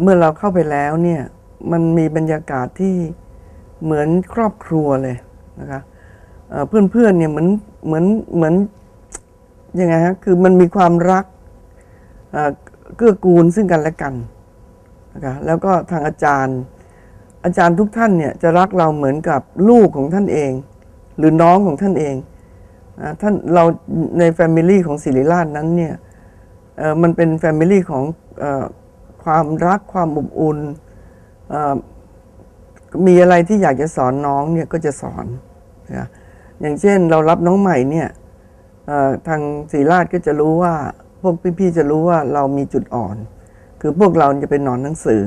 เมื่อเราเข้าไปแล้วเนี่ยมันมีบรรยากาศที่เหมือนครอบครัวเลยนะคะเอ่อเพื่อนๆเนี่ยเหมือนเหมือนเหมือนยังไงฮะคือมันมีความรักเกื้อกูลซึ่งกันและกันนะคะแล้วก็ทางอาจารย์ อาจารย์ทุกท่านเนี่ยจะรักเราเหมือนกับลูกของท่านเอง หรือน้องของท่านเองท่านเราในแฟมิลี่ของศิริราชนั้นเนี่ยมันเป็นแฟมิลี่ของ ความรักความอบอุ่นมีอะไรที่อยากจะสอนน้องเนี่ยก็จะสอนนะอย่างเช่นเรารับน้องใหม่เนี่ยทางศริราชก็จะรู้ว่าพวกพี่ๆจะรู้ว่าเรามีจุดอ่อน คือพวกเราจะเป็นหนอนหนังสือ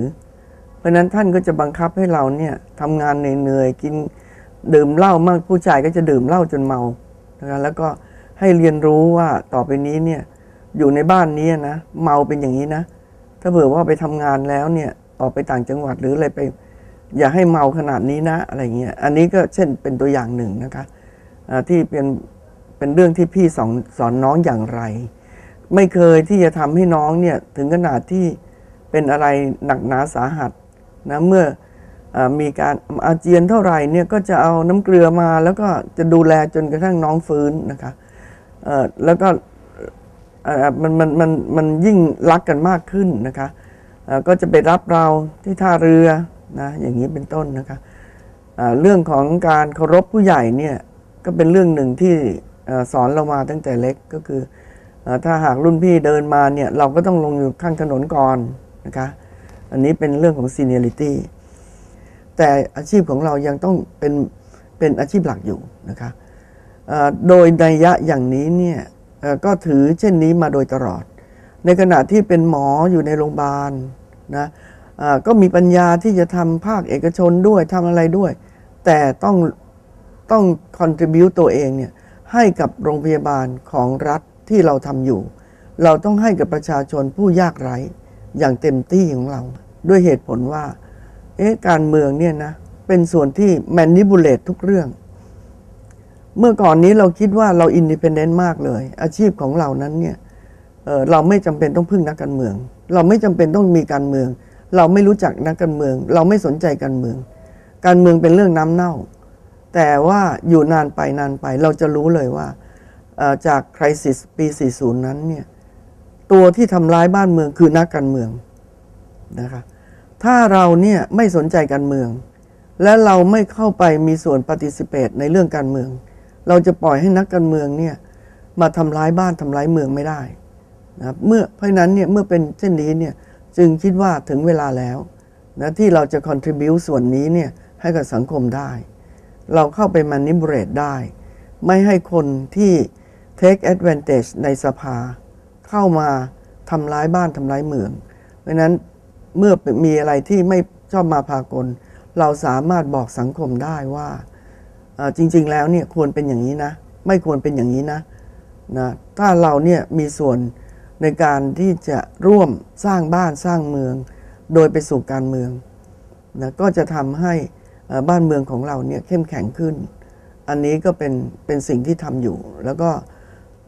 เพราะนั้นท่านก็จะบังคับให้เราเนี่ยทำงานเหนื่อยๆกินดื่มเหล้ามากผู้ชายก็จะดื่มเหล้าจนเมานะคะแล้วก็ให้เรียนรู้ว่าต่อไปนี้เนี่ยอยู่ในบ้านนี้นะ เมาเป็นอย่างนี้นะ ถ้าเผื่อว่าไปทำงานแล้วเนี่ยออกไปต่างจังหวัดหรืออะไรไป อย่าให้เมาขนาดนี้นะอะไรเงี้ยอันนี้ก็เช่นเป็นตัวอย่างหนึ่งนะคะที่เป็นเป็นเรื่องที่พี่สอนสอนน้องอย่างไร ไม่เคยที่จะทำให้น้องเนี่ยถึงขนาดที่เป็นอะไรหนักหนาสาหัสนะเมื่ออมีการอาเจียนเท่าไหร่เนี่ยก็จะเอาน้ำเกลือมาแล้วก็จะดูแลจนกระทั่งน้องฟื้นนะคะแล้วก็ มันมันมันมันยิ่งรักกันมากขึ้นนะคะก็จะไปรับเราที่ท่าเรือนะอย่างนี้เป็นต้นนะคะเรื่องของการเคารพผู้ใหญ่เนี่ยก็เป็นเรื่องหนึ่งที่สอนเรามาตั้งแต่เล็กก็คืออถ้าหากรุ่นพี่เดินมาเนี่ยเราก็ต้องลงอยู่ข้างถนนก่อนนะคะอันนี้เป็นเรื่องของ seniority แต่อาชีพของเรายังต้องเป็นเป็นอาชีพหลักอยู่นะคะโดยในยะอย่างนี้เนี่ย ก็ถือเช่นนี้มาโดยตลอด ในขณะที่เป็นหมออยู่ในโรงพยาบาลนะก็มีปัญญาที่จะทำภาคเอกชนด้วยทำอะไรด้วย แต่ต้องต้อง contribute ตัวเองเนี่ยให้กับโรงพยาบาลของรัฐที่เราทำอยู่ เราต้องให้กับประชาชนผู้ยากไร้อย่างเต็มที่ของเรา ด้วยเหตุผลว่าเอ๊ะการเมืองเนี่ยนะเป็นส่วนที่ manipulate ทุกเรื่อง เมื่อก่อนนี้เราคิดว่าเราอินดิเพนเดนต์มากเลย อาชีพของเรานั้นเนี่ยเเราไม่จำเป็นต้องพึ่งนักการเมือง เราไม่จำเป็นต้องมีการเมือง เราไม่รู้จักนักการเมือง เราไม่สนใจการเมือง การเมืองเป็นเรื่องน้ำเน่า แต่ว่าอยู่นานไปนานไป เราจะรู้เลยว่าจากคริสิสปี 40 นั้นเนี่ยตัวที่ทำร้ายบ้านเมืองคือนักการเมืองนะคะถ้าเราเนี่ยไม่สนใจการเมือง และเราไม่เข้าไปมีส่วนปฏิสิเ t e ในเรื่องการเมือง เราจะปล่อยให้นักการเมืองเนี่ยมาทำร้ายบ้านทำร้ายเมืองไม่ได้นะครับเมื่อเพราะนั้นเนี่ยเมื่อเป็นเช่นนี้เนี่ยจึงคิดว่าถึงเวลาแล้วนะที่เราจะ contribute ส่วนนี้เนี่ยให้กับสังคมได้ เราเข้าไป manipulate ได้ ไม่ให้คนที่ take advantage ในสภา เข้ามาทำร้ายบ้านทำร้ายเมือง เพราะนั้นเมื่อมีอะไรที่ไม่ชอบมาพากล เราสามารถบอกสังคมได้ว่า จริง ๆ แล้วเนี่ยควรเป็นอย่างนี้นะ ไม่ควรเป็นอย่างนี้นะนะถ้าเราเนี่ยมีส่วนในการที่จะร่วมสร้างบ้านสร้างเมือง โดยไปสู่การเมืองนะก็จะทำให้บ้านเมืองของเราเนี่ยเข้มแข็งขึ้น อันนี้ก็เป็นเป็นสิ่งที่ทำอยู่ แล้วก็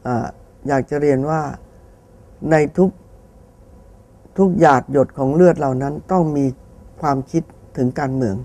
เอ่ออยากจะเรียนว่าในทุกทุกหยาดหยดของเลือดเหล่านั้นต้องมีความคิดถึงการเมือง